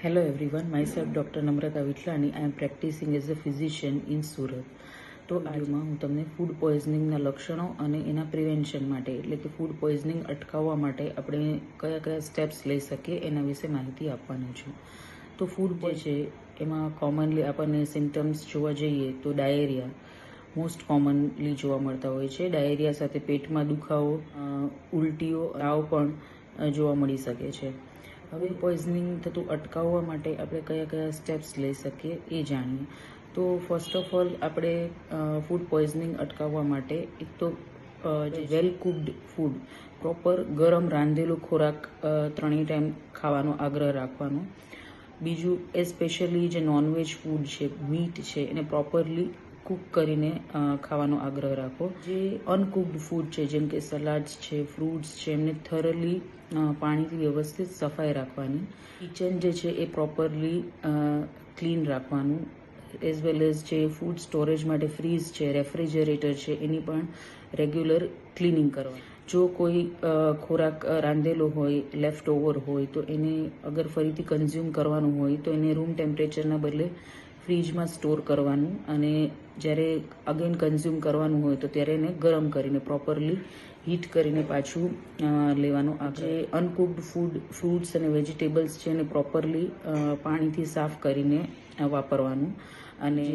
Hello everyone, myself Dr. Namrata Vitlani. I am practicing as a physician in Surat. તો આજમાં હું તમને food પોઈઝનિંગના લક્ષણો અને એના પ્રિવેન્શન માટે એટલે કે ફૂડ પોઈઝનિંગ અટકાવવા માટે આપણે કયા કયા સ્ટેપ્સ લઈ શકીએ એના વિશે માહિતી આપવાની છું તો ફૂડ જે છે એમાં કોમનલી આપણને સિમ્ટમ્સ જોવા જઈએ તો ડાયેરિયા મોસ્ટ કોમનલી જોવા મળતા હોય છે ડાયેરિયા સાથે પેટમાં દુખાવો ઉલટીઓ આવ પણ જોવા મળી શકે છે હવે પોઈઝનિંગ થતું અટકાવવા માટે આપણે કયા કયા સ્ટેપ્સ લઈ શકીએ એ જાણીએ. તો ફર્સ્ટ ઓફ ઓલ આપણે ફૂડ પોઈઝનિંગ અટકાવવા માટે એક તો જે વેલ કુકડ ફૂડ પ્રોપર ગરમ રાંધેલો ખોરાક ત્રણેય ટાઈમ ખાવાનો આગ્રહ રાખવાનો. બીજું એ સ્પેશિયલી જે નોનવેજ ફૂડ છે મીટ છે એને પ્રોપરલી કૂક કરીને ખાવાનો આગ્રહ રાખો. જે અનકુકડ ફૂડ છે જેમ કે સલાડ્સ છે ફ્રૂટ્સ છે એમને થરલી પાણીથી વ્યવસ્થિત સફાઈ રાખવાની. કિચન જે છે એ પ્રોપરલી ક્લીન રાખવાનું. એઝ વેલ એઝ જે ફૂડ સ્ટોરેજ માટે ફ્રીઝ છે રેફ્રિજરેટર છે એની પણ રેગ્યુલર ક્લિનિંગ કરવાની. જો કોઈ ખોરાક રાંધેલો હોય લેફ્ટ ઓવર હોય તો એને અગર ફરીથી કન્ઝ્યુમ કરવાનું હોય તો એને રૂમ ટેમ્પરેચરના બદલે ફ્રીજમાં સ્ટોર કરવાનું અને જ્યારે અગેન કન્ઝ્યુમ કરવાનું હોય તો ત્યારે એને ગરમ કરીને પ્રોપરલી હીટ કરીને પાછું લેવાનું. આપણે અનકુકડ ફૂડ ફ્રૂટ્સ અને વેજીટેબલ્સ છે એને પ્રોપરલી પાણીથી સાફ કરીને વાપરવાનું. અને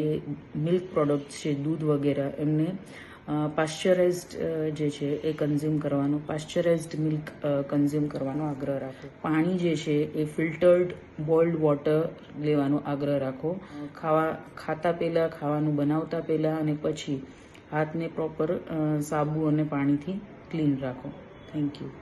મિલ્ક પ્રોડક્ટ્સ છે, દૂધ વગેરે, એમને પાશ્ચરાઇઝડ જે છે એ કન્ઝ્યુમ કરવાનું પાશ્ચરાઇઝડ મિલ્ક કન્ઝ્યુમ કરવાનો આગ્રહ રાખો. પાણી જે છે એ ફિલ્ટર્ડ બોઇલ્ડ વોટર લેવાનો આગ્રહ રાખો. ખાવા, ખાતા પહેલાં, ખાવાનું બનાવતા પહેલાં અને પછી હાથને પ્રોપર સાબુ અને પાણીથી ક્લીન રાખો. Thank you